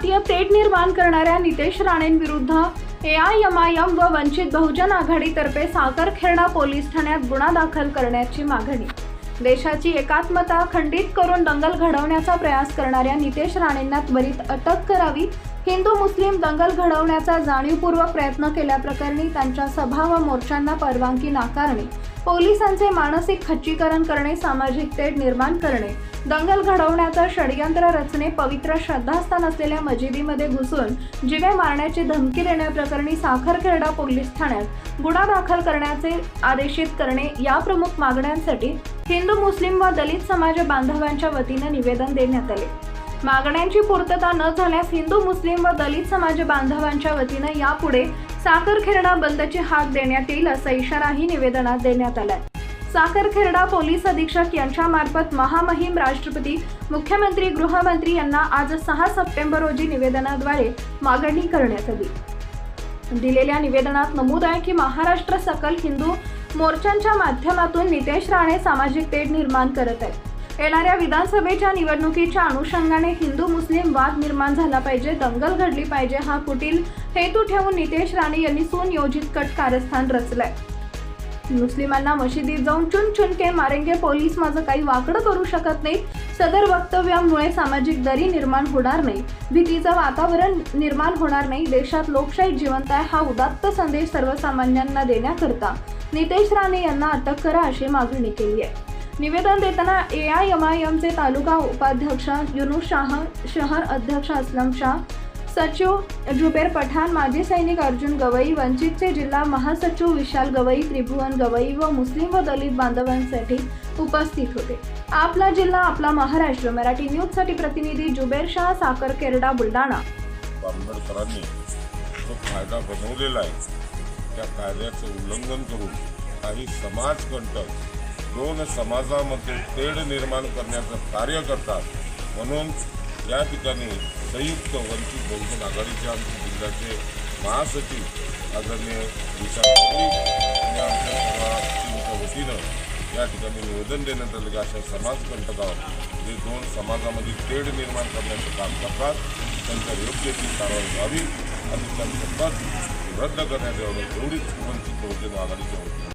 तेढ निर्माण करणाऱ्या नितेश राणेंविरुद्ध एआयएमआयएम व वंचित बहुजन आघाडीतर्फे साखरखेर्णा पोलीस ठाण्यात गुन्हा दाखल करण्याची मागणी. देशाची एकात्मता खंडित करून दंगल घडवण्याचा प्रयास करणाऱ्या नितेश राणेंना त्वरित अटक करावी हिंदू मुस्लिम दंगल घडवण्याचा जाणीवपूर्वक प्रयत्न केल्याप्रकरणी त्यांच्या सभा व मोर्चांना परवानगी नाकारणे. पोलिसांचे मानसिक खच्चीकरण करणे सामाजिक तेढ निर्माण करणे दंगल घडवण्याचा षडयंत्र रचणे पवित्र श्रद्धास्थान असलेल्या मशिदीमध्ये घुसून जिवे मारण्याची धमकी देण्याप्रकरणी साखरखेर्डा पोलीस ठाण्यात गुन्हा दाखल करण्याचे आदेशित करणे या प्रमुख मागण्यांसाठी हिंदू मुस्लिम व दलित समाज बांधवांच्या वतीनं निवेदन देण्यात आले. मागण्यांची पूर्तता न झाल्यास हिंदू मुस्लिम व दलित समाज बांधवांच्या वतीनं यापुढे साखरखेरडा बंदची हाक देण्यात येईल असा इशाराही निवेदनात देण्यात आलाय. साखरखेरडा पोलीस अधीक्षक यांच्यामार्फत महामहिम राष्ट्रपती मुख्यमंत्री गृहमंत्री यांना आज सहा सप्टेंबर रोजी निवेदनाद्वारे मागणी करण्यात आली. दिलेल्या निवेदनात नमूद आहे की महाराष्ट्र सकल हिंदू मोर्चांच्या माध्यमातून नितेश राणे सामाजिक तेढ निर्माण करत आहेत. येणाऱ्या विधानसभेच्या निवडणुकीच्या अनुषंगाने हिंदू मुस्लिम वाद निर्माण झाला पाहिजे दंगल घडली पाहिजे हा कुटील हेतू ठेवून नितेश राणे यांनी सुनियोजित कट कारस्थान रचलंय. मुस्लिमांना मशिदीत जाऊन चुन चुनके मारेंगे पोलीस माझं काही वाकडं करू शकत नाही सदर वक्तव्यामुळे सामाजिक दरी निर्माण होणार नाही. भीतीचं वातावरण निर्माण होणार नाही. देशात लोकशाही जिवंत आहे हा उदात्त संदेश सर्वसामान्यांना देण्याकरता. नितेश राणे यांना अटक करा अशी मागणी केली आहे निवेदन देताना ए आय एम आय एमचे तालुका उपाध्यक्ष युनुस शाह शहर अध्यक्ष असलम शाह सचिव जुबेर पठाण माजी सैनिक अर्जुन गवई वंचितचे जिल्हा महासचिव विशाल गवई त्रिभुवन गवई व मुस्लिम व दलित बांधवांसाठी उपस्थित होते. आपला जिल्हा आपला महाराष्ट्र. मराठी न्यूजसाठी प्रतिनिधी जुबेर शाह साखर केरडा बुलढाणा. आंबेडकरांनी जो कायदा बनवलेला आहे त्या कायद्याचं उल्लंघन करून काही समाजकंटक दोन समाजामध्ये तेढ निर्माण करण्याचं कार्य करतात. म्हणून या ठिकाणी संयुक्त वंचित बहुजन आघाडीचे आमचे जिल्ह्याचे महासचिव आदरणीय विशाल आणि आमच्या सर्व वतीनं या ठिकाणी निवेदन देण्यात आलं की अशा समाजकंटकावर जे दोन समाजामध्ये तेढ निर्माण करण्याचं काम करतात त्यांच्या योग्य ती कारवाई व्हावी आणि त्यांचं पद रद्द करण्यात यावं एवढीच वंचित बहुजन आघाडीच्या वतीनं.